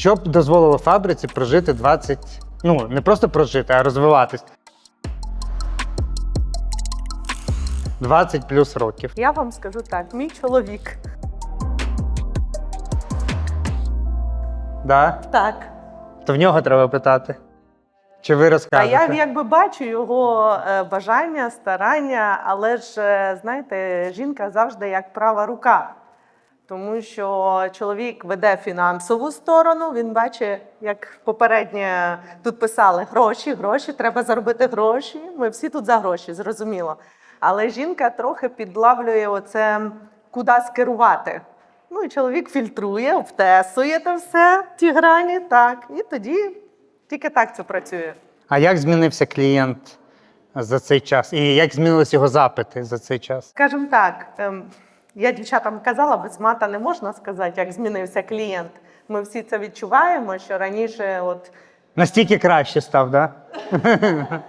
Що б дозволило фабриці прожити 20, ну не просто прожити, а розвиватись. 20 плюс років. Я вам скажу так: мій чоловік. Да? Так. То в нього треба питати. Чи ви розкажете? А я якби бачу його е, бажання, старання, але ж е, знаєте, жінка завжди як права рука. Тому що чоловік веде фінансову сторону, він бачить, як попередньо тут писали гроші, гроші, треба заробити гроші. Ми всі тут за гроші, зрозуміло. Але жінка трохи підлавлює оце, куди скерувати. Ну і чоловік фільтрує, обтесує те все, ті грані, так. І тоді тільки так це працює. А як змінився клієнт за цей час? І як змінились його запити за цей час? Скажімо так, ем, я дівчатам казала, без мата не можна сказати, як змінився клієнт. Ми всі це відчуваємо, що раніше, от Настільки краще став, да?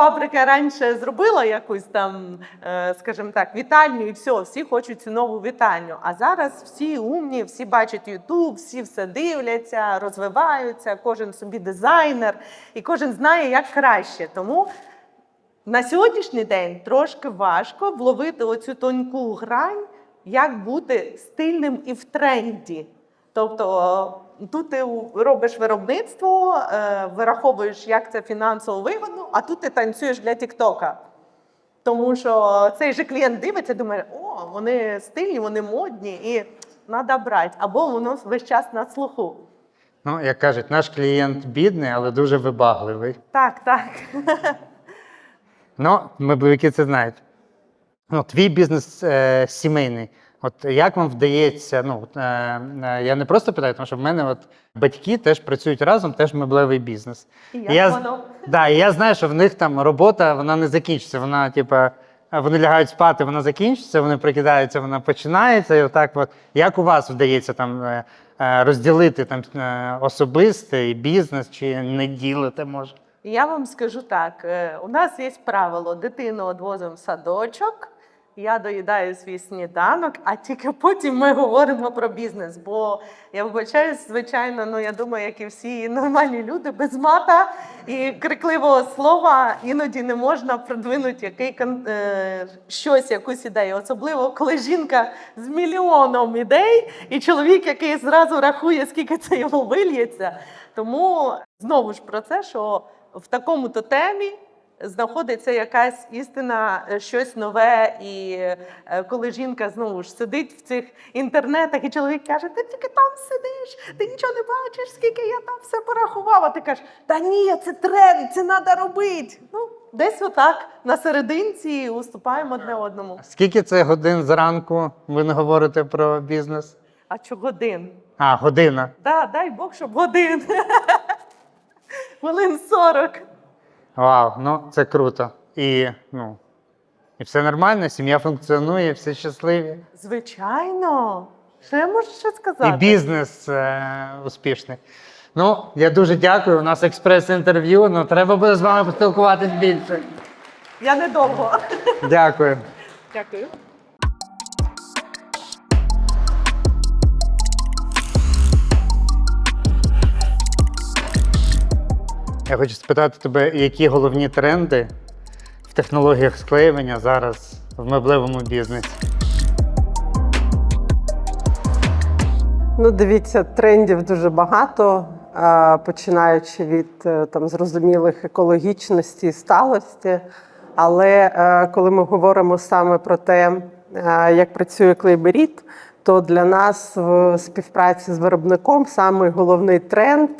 фабрика раніше зробила якусь там, е, скажімо так, вітальню, і все, всі хочуть цю нову вітальню. А зараз всі умні, всі бачать Ютуб, всі все дивляться, розвиваються, кожен собі дизайнер, і кожен знає, як краще. Тому на сьогоднішній день трошки важко вловити оцю тоньку грань, як бути стильним і в тренді. Тобто е, тут ти робиш виробництво, е, вираховуєш, як це фінансово вигодно, а тут ти танцюєш для Тіктока. Тому що цей же клієнт дивиться, думає, о, вони стильні, вони модні, і треба брати. Або воно весь час на слуху. Ну, як кажуть, наш клієнт бідний, але дуже вибагливий. Так, так. Ну, ми бойовики це знають. Ну, твій бізнес е, сімейний. От як вам вдається? Ну, е, е, я не просто питаю, тому що в мене от батьки теж працюють разом, теж меблевий бізнес. І як я, воно? Да, і я знаю, що в них там робота вона не закінчиться. Вона, типа, вони лягають спати, вона закінчиться, вони прикидаються, вона починається. І отак, от. Як у вас вдається там е, е, розділити там е, особисте і бізнес, чи не ділите, може? Я вам скажу так: е, у нас є правило: дитину відвозимо в садочок, я доїдаю свій сніданок, а тільки потім ми говоримо про бізнес. Бо я вибачаюсь, звичайно, ну я думаю, як і всі нормальні люди, без мата і крикливого слова іноді не можна продвинути який е, щось, якусь ідею. Особливо коли жінка з мільйоном ідей, і чоловік, який зразу рахує, скільки це йому вильється. Тому знову ж про це, що в такому то темі знаходиться якась істина, е, щось нове. І е, коли жінка знову ж сидить в цих інтернетах, і чоловік каже: Ти тільки там сидиш, ти нічого не бачиш, скільки я там все порахував. А ти кажеш, та ні, це тренд, це треба робити. Ну, десь отак на серединці уступаємо одне одному. Скільки це годин зранку ви не говорите про бізнес? А що годин? А, година. Да, дай Бог, щоб годин. Хвилин 40. Вау, ну це круто. І, ну, і все нормально, сім'я функціонує, всі щасливі. Звичайно. Що я можу ще сказати? І бізнес е, успішний. Ну, я дуже дякую. У нас експрес-інтерв'ю, ну треба буде з вами поспілкуватись більше. Я недовго. Дякую. Дякую. Я хочу спитати тебе, які головні тренди в технологіях склеювання зараз в меблевому бізнесі? Ну, дивіться, трендів дуже багато, починаючи від е, там зрозумілих екологічності і сталості. Але е, коли ми говоримо саме про те, е, як працює клейберіт, то для нас в співпраці з виробником саме головний тренд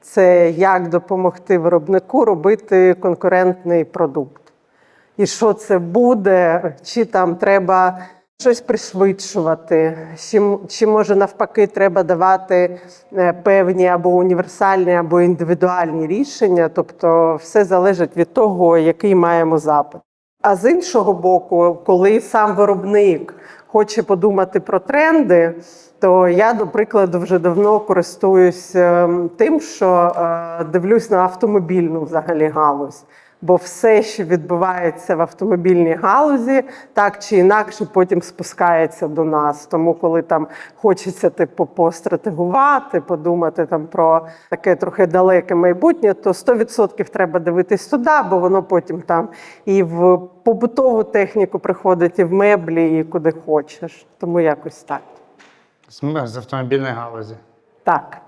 це як допомогти виробнику робити конкурентний продукт і що це буде, чи там треба щось пришвидшувати, чи, чи може навпаки треба давати е, певні або універсальні, або індивідуальні рішення. Тобто все залежить від того, який маємо запит. А з іншого боку, коли сам виробник хоче подумати про тренди, то я, до прикладу, вже давно користуюсь ем, тим, що е, дивлюсь на автомобільну взагалі галузь. Бо все, що відбувається в автомобільній галузі, так чи інакше потім спускається до нас. Тому, коли там хочеться типу постратегувати, подумати там про таке трохи далеке майбутнє, то 100% треба дивитись туди, бо воно потім там і в побутову техніку приходить, і в меблі, і куди хочеш. Тому якось так. З, автомобільної галузі. Так.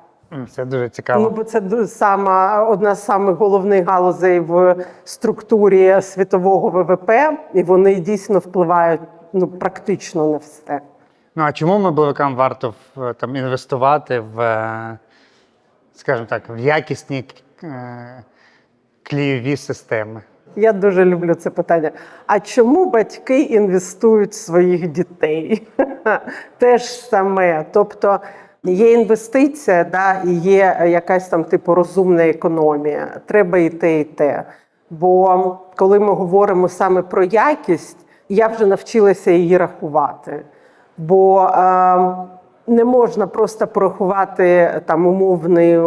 Це дуже цікаво. Ну, бо це сама одна з самих головних галузей в структурі світового ВВП, і вони дійсно впливають ну, практично на все. Ну а чому меблевикам варто там інвестувати в, е, скажімо так, в якісні е, клієві системи? Я дуже люблю це питання. А чому батьки інвестують в своїх дітей? Те ж саме. Тобто є інвестиція, да, і є якась там типу розумна економія. Треба і те, і те. Бо коли ми говоримо саме про якість, я вже навчилася її рахувати. Бо е, не можна просто порахувати там умовний,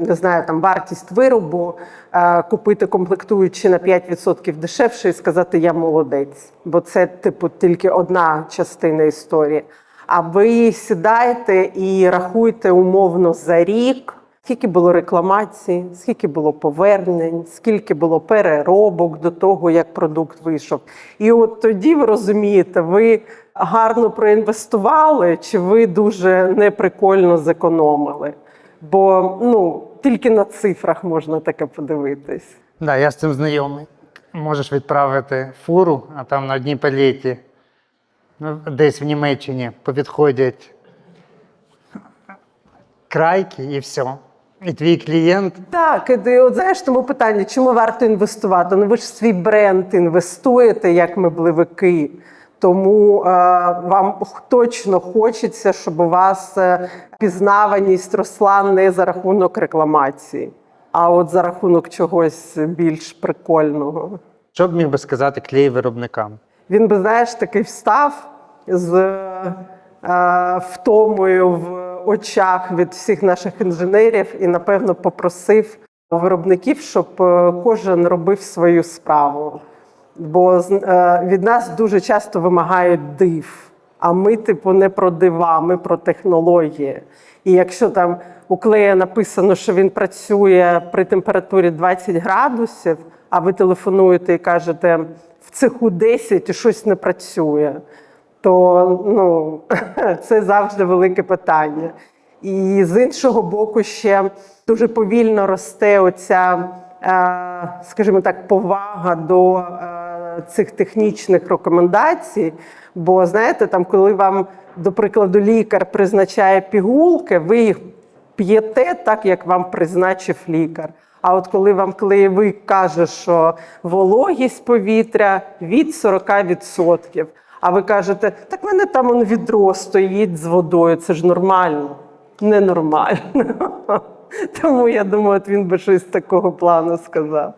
не знаю, там вартість виробу, е, купити комплектуючи на 5% дешевше і сказати я молодець. Бо це, типу, тільки одна частина історії. А ви сідаєте і рахуйте умовно за рік. Скільки було рекламацій, скільки було повернень, скільки було переробок до того, як продукт вийшов. І от тоді ви розумієте, ви гарно проінвестували, чи ви дуже неприкольно зекономили. Бо ну, тільки на цифрах можна таке подивитись. Да, я з цим знайомий. Можеш відправити фуру, а там на одній палеті, ну, десь в Німеччині повідходять крайки і все. І твій клієнт Так, і от знаєш, тому питання, чому варто інвестувати? Ну ви ж свій бренд інвестуєте як меблевики. Тому е, вам точно хочеться, щоб у вас е, пізнаваність росла не за рахунок рекламації, а от за рахунок чогось більш прикольного. що б міг би сказати клей виробникам? Він би, знаєш, такий встав з е, втомою в очах від всіх наших інженерів і, напевно, попросив виробників, щоб е, кожен робив свою справу. Бо е, від нас дуже часто вимагають див. А ми, типу, не про дива, ми про технології. І якщо там у клея написано, що він працює при температурі 20 градусів, а ви телефонуєте і кажете, в цеху 10 і щось не працює, то ну, це завжди велике питання. І з іншого боку, ще дуже повільно росте оця, е, скажімо так, повага до е, цих технічних рекомендацій. Бо знаєте, там, коли вам, до прикладу, лікар призначає пігулки, ви їх п'єте так, як вам призначив лікар. А от коли вам клеєвик каже, що вологість повітря від 40%, а ви кажете, так в мене там он відро стоїть з водою, це ж нормально. Ненормально. Тому я думаю, от він би щось такого плану сказав.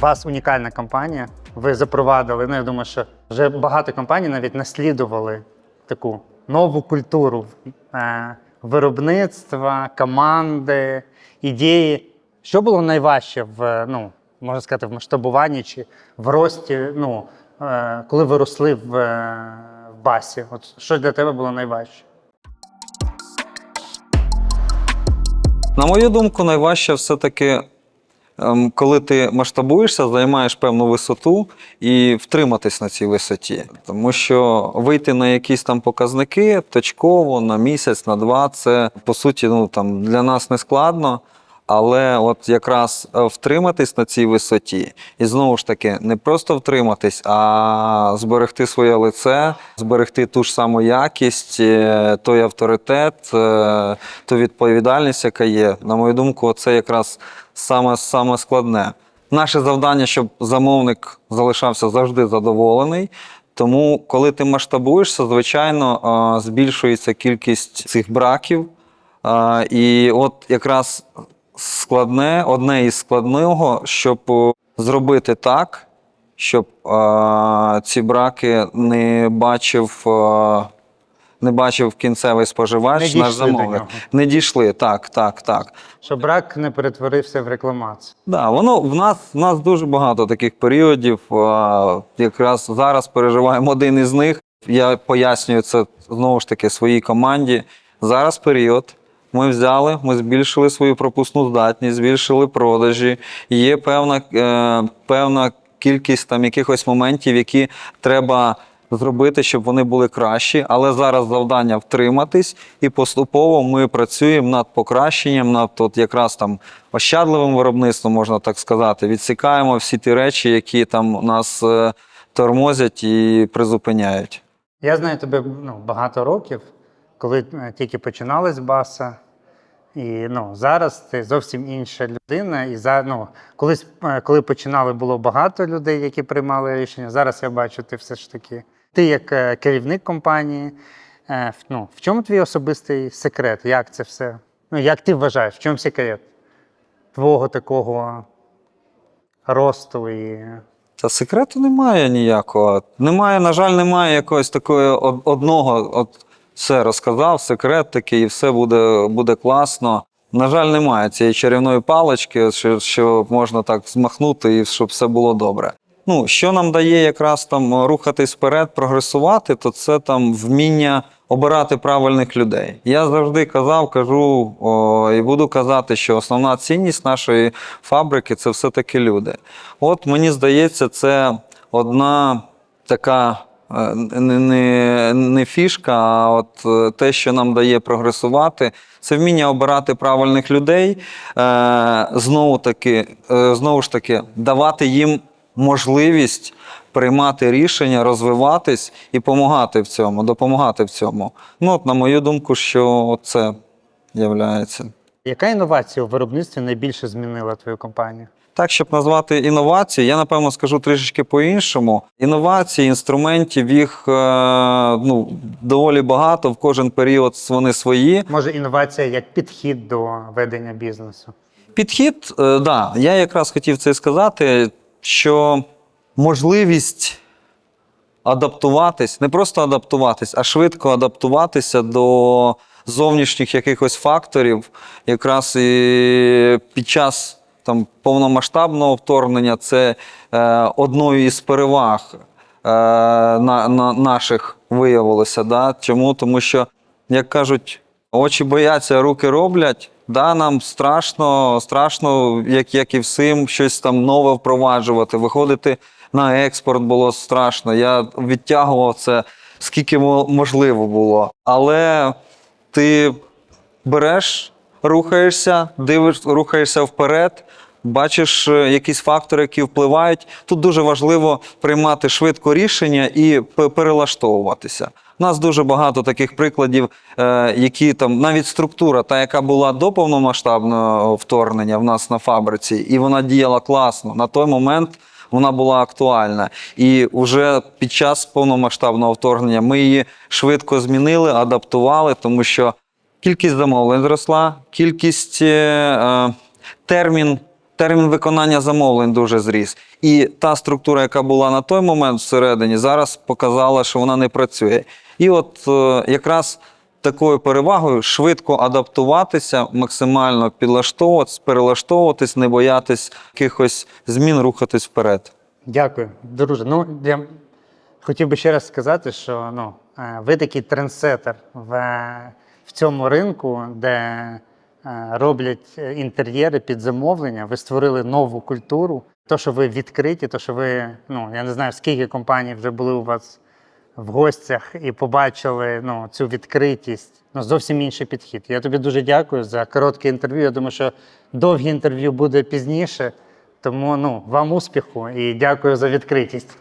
Вас унікальна компанія. Ви запровадили. Ну, я думаю, що вже багато компаній навіть наслідували таку нову культуру е, виробництва, команди, ідеї. Що було найважче в, ну, можна сказати, в масштабуванні чи в рості, ну, е, коли ви росли в, е, в басі? От що для тебе було найважче? На мою думку, найважче все-таки, коли ти масштабуєшся, займаєш певну висоту і втриматись на цій висоті. Тому що вийти на якісь там показники точково на місяць, на два, це по суті ну, там, для нас не складно. Але от якраз е, втриматись на цій висоті, і знову ж таки, не просто втриматись, а зберегти своє лице, зберегти ту ж саму якість, е, той авторитет, е, ту відповідальність, яка є. На мою думку, це якраз саме, саме складне. Наше завдання, щоб замовник залишався завжди задоволений. Тому, коли ти масштабуєшся, звичайно, збільшується кількість цих браків. І от якраз складне, одне із складного, щоб е, зробити так, щоб е, ці браки не бачив е, не бачив кінцевий споживач, Не наш дійшли до замовник. нього. Не дійшли, так, так, так. Щоб рак не перетворився в рекламацію. Да, воно в нас в нас дуже багато таких періодів. а, Якраз зараз переживаємо один із них. Я пояснюю це знову ж таки своїй команді. Зараз період. Ми взяли, ми збільшили свою пропускну здатність, збільшили продажі. Є певна, е, певна кількість там якихось моментів, які треба зробити, щоб вони були кращі. Але зараз завдання втриматись, і поступово ми працюємо над покращенням, над от якраз там ощадливим виробництвом, можна так сказати. Відсікаємо всі ті речі, які там нас е, тормозять і призупиняють. Я знаю тебе ну, багато років, коли е, тільки починалась баса. І ну, зараз ти зовсім інша людина. І за, ну, колись, е, коли починали, було багато людей, які приймали рішення. Зараз я бачу, ти все ж таки. Ти як е, керівник компанії. Ну, в чому твій особистий секрет? Як це все? Ну, як ти вважаєш, в чому секрет твого такого росту і Та секрету немає ніякого. Немає, на жаль, немає якогось такого одного, от все розказав, секрет такий, і все буде, буде класно. На жаль, немає цієї чарівної палички, що, що можна так змахнути і щоб все було добре. Ну, що нам дає якраз там рухатись вперед, прогресувати, то це там вміння обирати правильних людей. Я завжди казав, кажу о, і буду казати, що основна цінність нашої фабрики це все-таки люди. От мені здається, це одна така не, не, не фішка, а от е, те, що нам дає прогресувати, це вміння обирати правильних людей, е, знову таки, е, знову ж таки, давати їм можливість приймати рішення, розвиватись і допомагати в цьому, допомагати в цьому. Ну, от, на мою думку, що це являється. яка інновація у виробництві найбільше змінила твою компанію? Так, щоб назвати інновації, я напевно скажу трішечки по-іншому. Інновації, інструментів їх е, ну, доволі багато, в кожен період вони свої. Може, інновація як підхід до ведення бізнесу? Підхід, е, да, я якраз хотів це сказати, що можливість адаптуватись, не просто адаптуватись, а швидко адаптуватися до зовнішніх якихось факторів, якраз і під час там, повномасштабного вторгнення це е, одною із переваг е, на, на, наших виявилося. Да? Чому? Тому що, як кажуть, очі бояться, руки роблять. Да, нам страшно, страшно, як, як і всім, щось там нове впроваджувати. Виходити на експорт було страшно. Я відтягував це скільки можливо було. Але ти береш, рухаєшся, дивиш, рухаєшся вперед, бачиш е, якісь фактори, які впливають. Тут дуже важливо приймати швидко рішення і перелаштовуватися. У нас дуже багато таких прикладів, е, які там навіть структура, та яка була до повномасштабного вторгнення в нас на фабриці, і вона діяла класно. На той момент вона була актуальна. І вже під час повномасштабного вторгнення ми її швидко змінили, адаптували, тому що кількість замовлень зросла, кількість е, е, термін. Термін виконання замовлень дуже зріс. І та структура, яка була на той момент всередині, зараз показала, що вона не працює. І от е, якраз такою перевагою швидко адаптуватися, максимально підлаштовуватись, перелаштовуватись, не боятись якихось змін, рухатись вперед. Дякую, друже. Ну, я хотів би ще раз сказати, що ну, е, ви такий трендсеттер в, в цьому ринку, де е, роблять е, інтер'єри під замовлення. Ви створили нову культуру. То, що ви відкриті, то, що ви, ну, я не знаю, скільки компаній вже були у вас в гостях і побачили ну, цю відкритість. Ну, зовсім інший підхід. Я тобі дуже дякую за коротке інтерв'ю. Я думаю, що довге інтерв'ю буде пізніше. Тому ну, вам успіху і дякую за відкритість.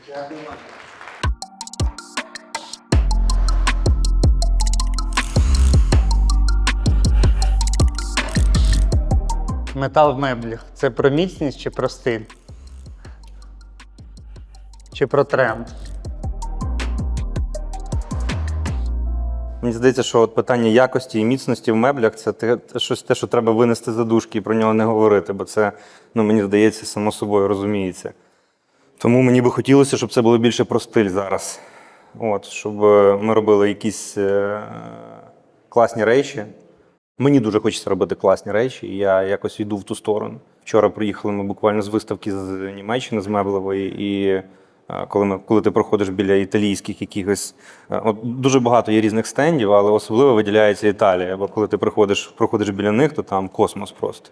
Метал в меблях це про міцність чи про стиль? Чи про тренд? Мені здається, що от питання якості і міцності в меблях це те, щось те, що треба винести за дужки і про нього не говорити, бо це, ну, мені здається, само собою розуміється. Тому мені би хотілося, щоб це було більше про стиль зараз. от, щоб е, ми робили якісь е, класні речі. Мені дуже хочеться робити класні речі, і я якось йду в ту сторону. Вчора приїхали ми буквально з виставки з Німеччини, з меблевої, і е, коли, ми, коли ти проходиш біля італійських якихось. е, От дуже багато є різних стендів, але особливо виділяється Італія. Бо коли ти приходиш, проходиш біля них, то там космос просто.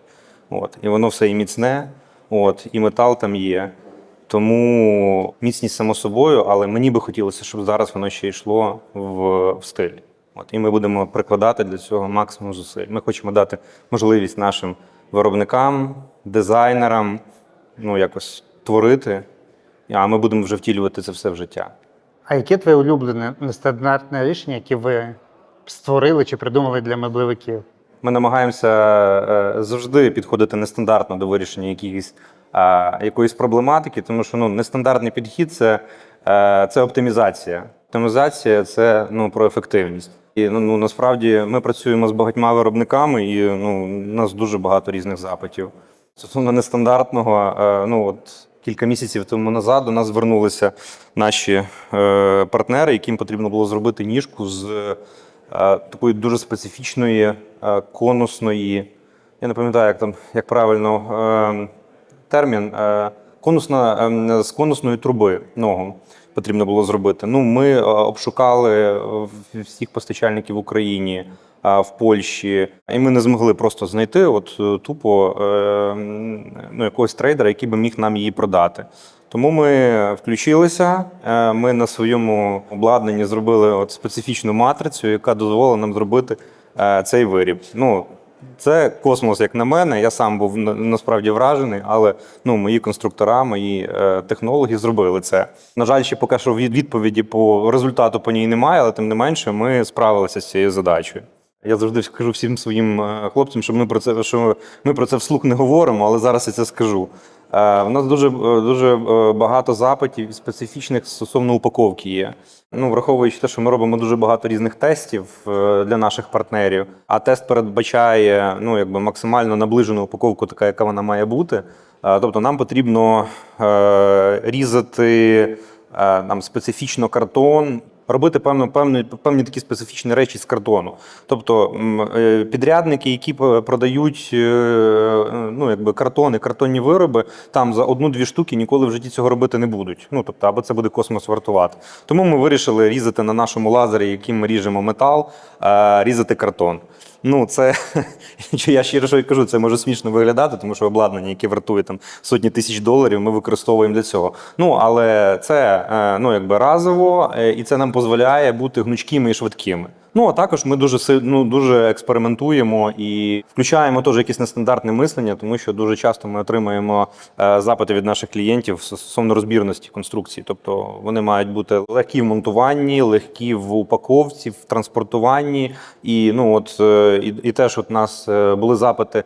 От. І воно все і міцне, от, і метал там є. Тому міцність само собою, але мені би хотілося, щоб зараз воно ще йшло в, в стиль. От, і ми будемо прикладати для цього максимум зусиль. Ми хочемо дати можливість нашим виробникам, дизайнерам ну, якось творити, а ми будемо вже втілювати це все в життя. А яке твоє улюблене нестандартне рішення, яке ви створили чи придумали для меблевиків? Ми намагаємося е, завжди підходити нестандартно до вирішення якихось, якоїсь проблематики, тому що ну, нестандартний підхід це, е, це оптимізація. Оптимізація це ну, про ефективність. І ну, ну, насправді ми працюємо з багатьма виробниками, і ну, у нас дуже багато різних запитів. Стосовно нестандартного, е, ну от кілька місяців тому назад до нас звернулися наші е, партнери, яким потрібно було зробити ніжку з е, такої дуже специфічної конусної. Я не пам'ятаю, як там як правильно термін. Конусна, е, з конусної труби ногу потрібно було зробити. Ну, ми е, обшукали е, всіх постачальників в Україні, е, в Польщі, і ми не змогли просто знайти от тупо ну, якогось трейдера, який би міг нам її продати. Тому ми включилися. Ми на своєму обладнанні зробили от специфічну матрицю, яка дозволила нам зробити цей виріб. Ну, це космос, як на мене. Я сам був насправді вражений, але ну, мої конструктора, мої е, технологи зробили це. На жаль, ще поки що від- відповіді по результату по ній немає, але тим не менше ми справилися з цією задачею. Я завжди кажу всім своїм е, хлопцям, що ми про це що ми про це вслух не говоримо, але зараз я це скажу. Е, У нас дуже, е, дуже е, багато запитів специфічних стосовно упаковки є. Ну, враховуючи те, що ми робимо дуже багато різних тестів е, для наших партнерів, а тест передбачає ну, якби максимально наближену упаковку, така, яка вона має бути. Е, Тобто нам потрібно е, різати е, нам специфічно картон, робити певно, певні, певні такі специфічні речі з картону. Тобто е, підрядники, які продають е, ну, якби картони, картонні вироби, там за одну-дві штуки ніколи в житті цього робити не будуть. Ну, тобто, або це буде космос вартувати. Тому ми вирішили різати на нашому лазері, яким ми ріжемо метал, е, різати картон. Ну, це я щиро кажу, це може смішно виглядати, тому що обладнання, яке вартує там сотні тисяч доларів, ми використовуємо для цього. Ну але це е, ну якби разово, е, і це нам дозволяє бути гнучкими і швидкими. Ну а також ми дуже ну, дуже експериментуємо і включаємо теж якесь нестандартне мислення, тому що дуже часто ми отримуємо е, запити від наших клієнтів стосовно розбірності конструкції. Тобто вони мають бути легкі в монтуванні, легкі в упаковці, в транспортуванні. І ну от е, і, і теж от нас е, були запити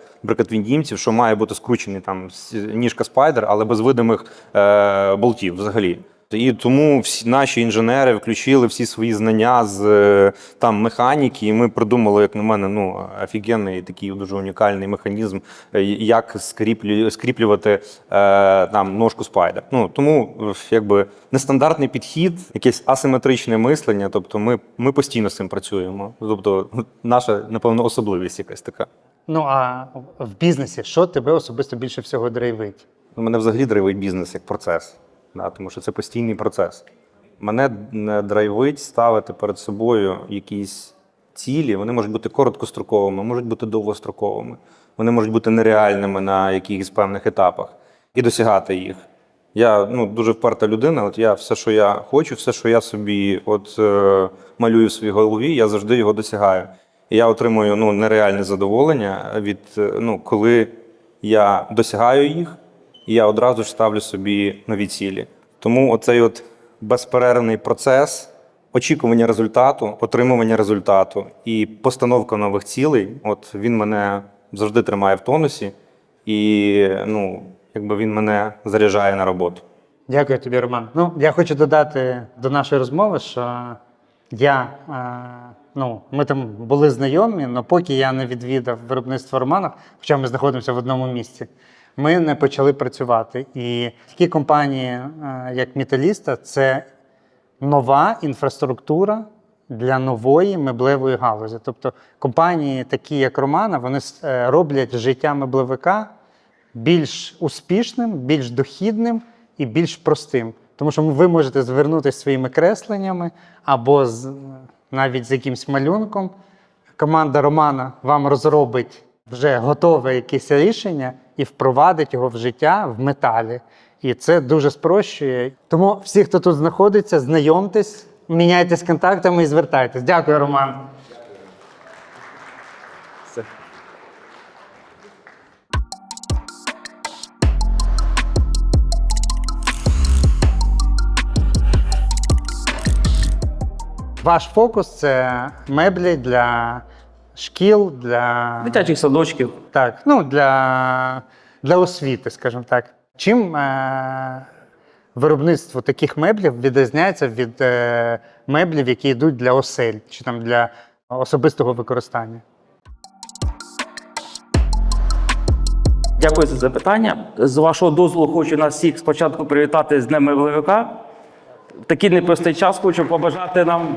німців, що має бути скручений там ніжка спайдер, але без видимих е, болтів взагалі. І тому всі наші інженери включили всі свої знання з е, там механіки, і ми придумали, як на мене, ну офігенний такий дуже унікальний механізм, е, як скріплю, скріплювати е, там ножку спайдер. Ну тому якби нестандартний підхід, якесь асиметричне мислення. Тобто, ми, ми постійно з цим працюємо. Тобто, наша напевно особливість якась така. Ну а в бізнесі що тебе особисто більше всього драйвить? Ну, Мене взагалі драйвить бізнес як процес, да, тому що це постійний процес. Мене не драйвить ставити перед собою якісь цілі. Вони можуть бути короткостроковими, можуть бути довгостроковими, вони можуть бути нереальними на якихось певних етапах і досягати їх. Я ну, дуже вперта людина. От я все, що я хочу, все, що я собі от, е, малюю в своїй голові, я завжди його досягаю. І я отримую ну, нереальне задоволення від е, ну, коли я досягаю їх, і я одразу ж ставлю собі нові цілі. Тому оцей от безперервний процес очікування результату, отримування результату і постановка нових цілей, от він мене завжди тримає в тонусі, і ну, якби він мене заряджає на роботу. Дякую тобі, Роман. Ну, я хочу додати до нашої розмови, що я, е, ну, ми там були знайомі, але поки я не відвідав виробництво Романа, хоча ми знаходимося в одному місці, ми не почали працювати. І такі компанії, е, як Металіста, це нова інфраструктура для нової меблевої галузі. Тобто компанії, такі як Романа, вони е, роблять життя меблевика більш успішним, більш дохідним і більш простим. Тому що ви можете звернутися своїми кресленнями або з, навіть з якимсь малюнком. Команда Романа вам розробить вже готове якесь рішення і впровадить його в життя в металі. І це дуже спрощує. Тому всі, хто тут знаходиться, знайомтесь, міняйтесь контактами і звертайтесь. Дякую, Роман. Ваш фокус це меблі для шкіл, для Дитячих садочків. так, ну, для, для освіти, скажімо так. Чим е, виробництво таких меблів відрізняється від е, меблів, які йдуть для осель чи там для особистого використання? Дякую за запитання. З вашого дозволу, хочу нас всіх спочатку привітати з Днем Меблевика. В такий непростий час хочу побажати нам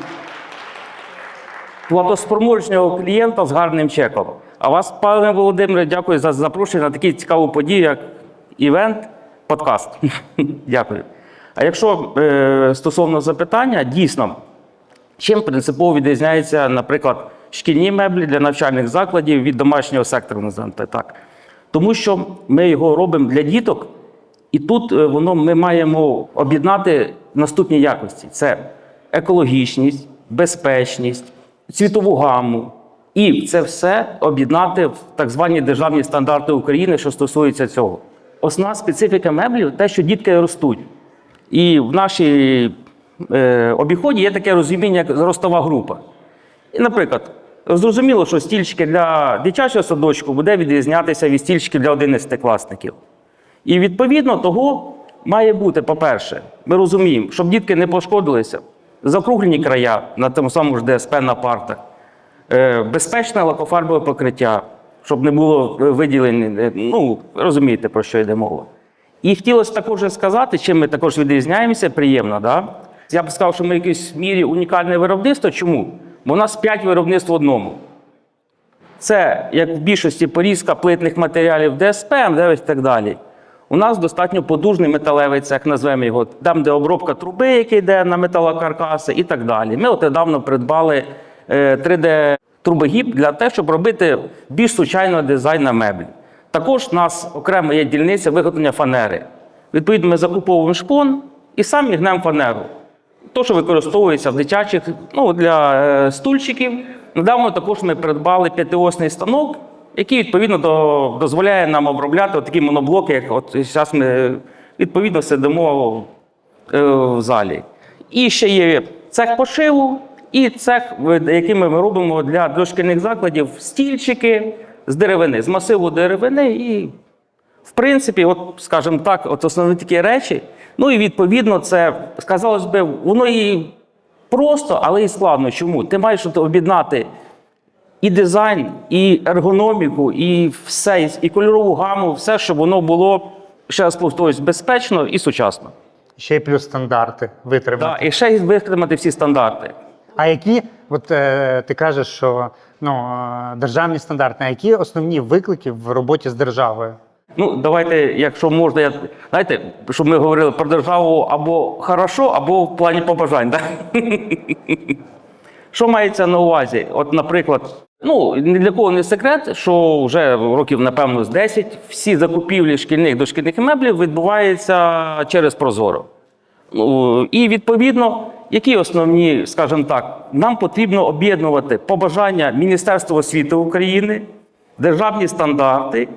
платоспроможного клієнта з гарним чеком. А вас, пане Володимире, дякую за запрошення на таку цікаву подію, як івент, подкаст. Дякую. А якщо е, стосовно запитання, дійсно, Чим принципово відрізняється, наприклад, шкільні меблі для навчальних закладів від домашнього сектору, називаємо так. Тому що ми його робимо для діток, і тут е, воно ми маємо об'єднати наступні якості: це екологічність, безпечність, цвітову гаму. І це все об'єднати в так звані державні стандарти України, що стосується цього. Основна специфіка меблів те, що дітки ростуть. І в нашій е, обіході є таке розуміння, як ростова група. І, наприклад, зрозуміло, що стільчики для дитячого садочку буде відрізнятися від стільчиків для 11-класників. І відповідно того має бути, по-перше, ми розуміємо, щоб дітки не пошкодилися, закруглені края на тому самому ж ДСП на партах, е, безпечне лакофарбове покриття, щоб не було е, виділень. е, Ну, розумієте, про що йде мова. І хотілося також сказати, чим ми також відрізняємося, приємно. Да? Я б сказав, що ми в якійсь мірі унікальне виробництво. Чому? Бо у нас 5 виробництв в одному. Це, як в більшості порізка плитних матеріалів ДСП, МДВ і так далі. У нас достатньо подужний металевий цех, назвемо його, там, де обробка труби, який йде на металокаркаси, і так далі. Ми от недавно придбали 3D-трубогіб для того, щоб робити більш сучасний дизайн на меблі. Також у нас окремо є дільниця виготовлення фанери. Відповідно, ми закуповуємо шпон і самі гнемо фанеру. То, що використовується в дитячих ну, для е, стульчиків. Недавно також ми придбали п'ятиосний станок, який відповідно до, дозволяє нам обробляти такі моноблоки, як от зараз ми відповідно сидимо е, в залі. І ще є цех пошиву і цех, який ми робимо для дошкільних закладів стільчики з деревини, з масиву деревини і в принципі, от, скажімо так, от основні такі речі. Ну і відповідно, це сказалось би, воно і просто, але і складно. Чому? Ти маєш об'єднати і дизайн, і ергономіку, і все, і- кольорову гаму, все, щоб воно було, ще раз повторюсь, безпечно і сучасно. Ще й плюс стандарти витримати. Так, і ще й витримати всі стандарти. А які, от е, ти кажеш, що ну, е, державні стандарти, а які основні виклики в роботі з державою? Ну, давайте, якщо можна, я, знаєте, щоб ми говорили про державу або хорошо, або в плані побажань. Так? Що мається на увазі? От, наприклад, ну ні для кого не секрет, що вже років, напевно, з 10 всі закупівлі шкільних дошкільних меблів відбуваються через Прозоро. Ну, і відповідно, які основні, скажімо так, нам потрібно об'єднувати побажання Міністерства освіти України, державні стандарти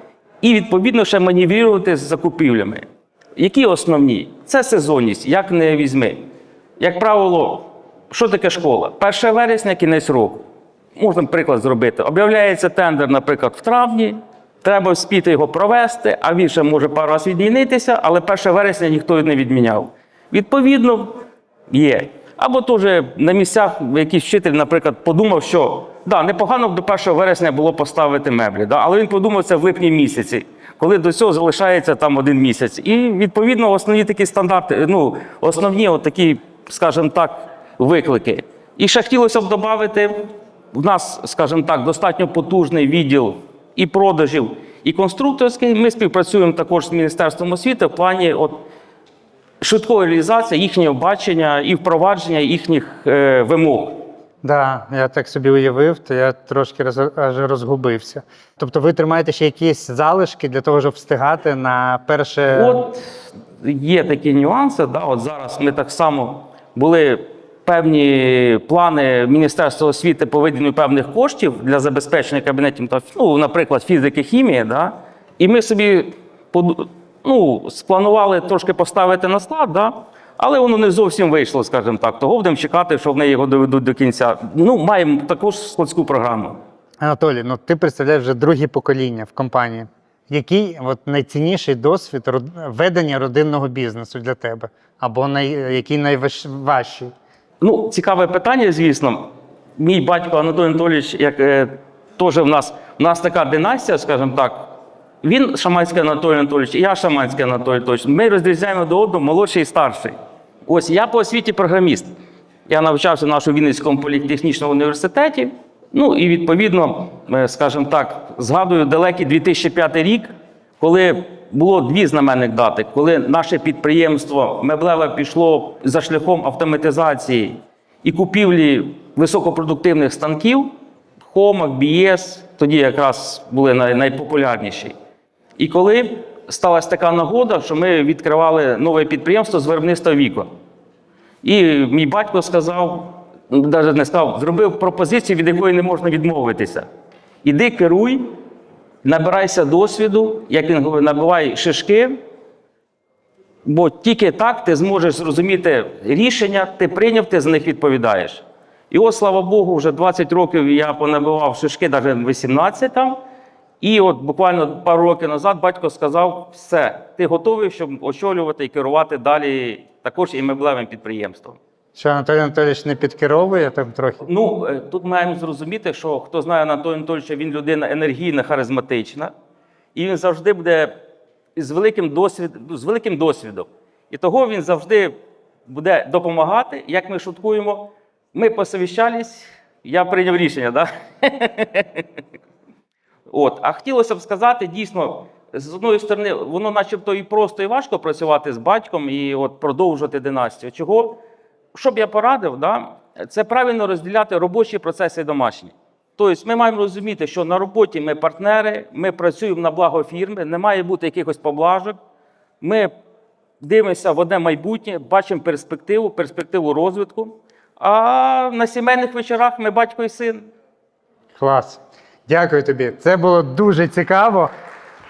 і відповідно ще маневрувати з закупівлями. Які основні? Це сезонність, як не візьми. Як правило, що таке школа? 1 вересня, кінець року. Можна приклад зробити. Об'являється тендер, наприклад, в травні. Треба вспіти його провести, а він ще може пару разів відмінитися, але 1 вересня ніхто не відміняв. Відповідно, є. Або теж на місцях якийсь вчитель, наприклад, подумав, що да, непогано б до 1 вересня було поставити меблі, да, але він подумав це в липні місяці, коли до цього залишається там один місяць. І відповідно основні такі стандарти, ну, основні от такі скажімо так, виклики. І ще хотілося б додати, в нас, скажімо так, достатньо потужний відділ і продажів, і конструкторський. Ми співпрацюємо також з Міністерством освіти в плані от, швидкої реалізації їхнього бачення і впровадження їхніх е, вимог. Да, я так собі уявив, то я трошки роз, аж розгубився. Тобто ви тримаєте ще якісь залишки для того, щоб встигати на перше. От є такі нюанси. Да, от зараз ми так само були певні плани Міністерства освіти по виділенню певних коштів для забезпечення кабінетів ну, наприклад, фізики, хімії. Да, і ми собі ну, спланували трошки поставити на склад, да, але воно не зовсім вийшло, скажімо так. Того будемо чекати, що в неї його доведуть до кінця. Ну, маємо також складську програму. Анатолій, ну ти представляєш вже друге покоління в компанії. Який от, найцінніший досвід ведення родинного бізнесу для тебе? Або най, який найважчий? Ну, цікаве питання, звісно. Мій батько Анатолій Анатолійович, як е, теж в нас, в нас така династія, скажімо так. Він Шаманський Анатолій Анатолійович, і я Шаманський Анатолій Анатолійович. Ми розрізняємо до одного молодший і старший. Ось я по освіті програміст. Я навчався в нашому Вінницькому політехнічному університеті. Ну і відповідно, е, скажімо так, згадую далекий 2005 рік, коли було дві знаменних дати, коли наше підприємство меблеве пішло за шляхом автоматизації і купівлі високопродуктивних станків, Хомак, BS, тоді якраз були найпопулярніші. І коли сталася така нагода, що ми відкривали нове підприємство з виробництва вікон. І мій батько сказав, навіть не сказав, зробив пропозицію, від якої не можна відмовитися. Іди керуй, набирайся досвіду, як він говорить, набивай шишки, бо тільки так ти зможеш зрозуміти рішення, ти прийняв, ти за них відповідаєш. І ось, слава Богу, вже 20 років я понабивав шишки, навіть 18 там. І от буквально пару років назад батько сказав: все, ти готовий, щоб очолювати і керувати далі також і меблевим підприємством. Що Анатолій Анатолійович не підкеровує там трохи? Ну, е, тут маємо зрозуміти, що хто знає Анатолія Анатолійовича, він людина енергійна, харизматична, і він завжди буде з великим, досвід, з великим досвідом. І того він завжди буде допомагати. Як ми шуткуємо, ми посовіщались, я прийняв рішення, да? От. А хотілося б сказати, дійсно, з одної сторони, воно начебто і просто, і важко працювати з батьком і от продовжувати династію. Чого? Що б я порадив, да? це правильно розділяти робочі процеси і домашні. Тобто ми маємо розуміти, що на роботі ми партнери, ми працюємо на благо фірми, не має бути якихось поблажок. Ми дивимося в одне майбутнє, бачимо перспективу, перспективу розвитку. А на сімейних вечорах ми батько і син. Клас. Дякую тобі. Це було дуже цікаво.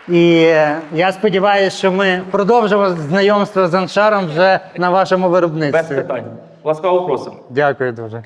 І е, я сподіваюся, що ми продовжимо знайомство з Аншаром вже на вашому виробництві. Без питань. Ласкаво просимо. Дякую дуже.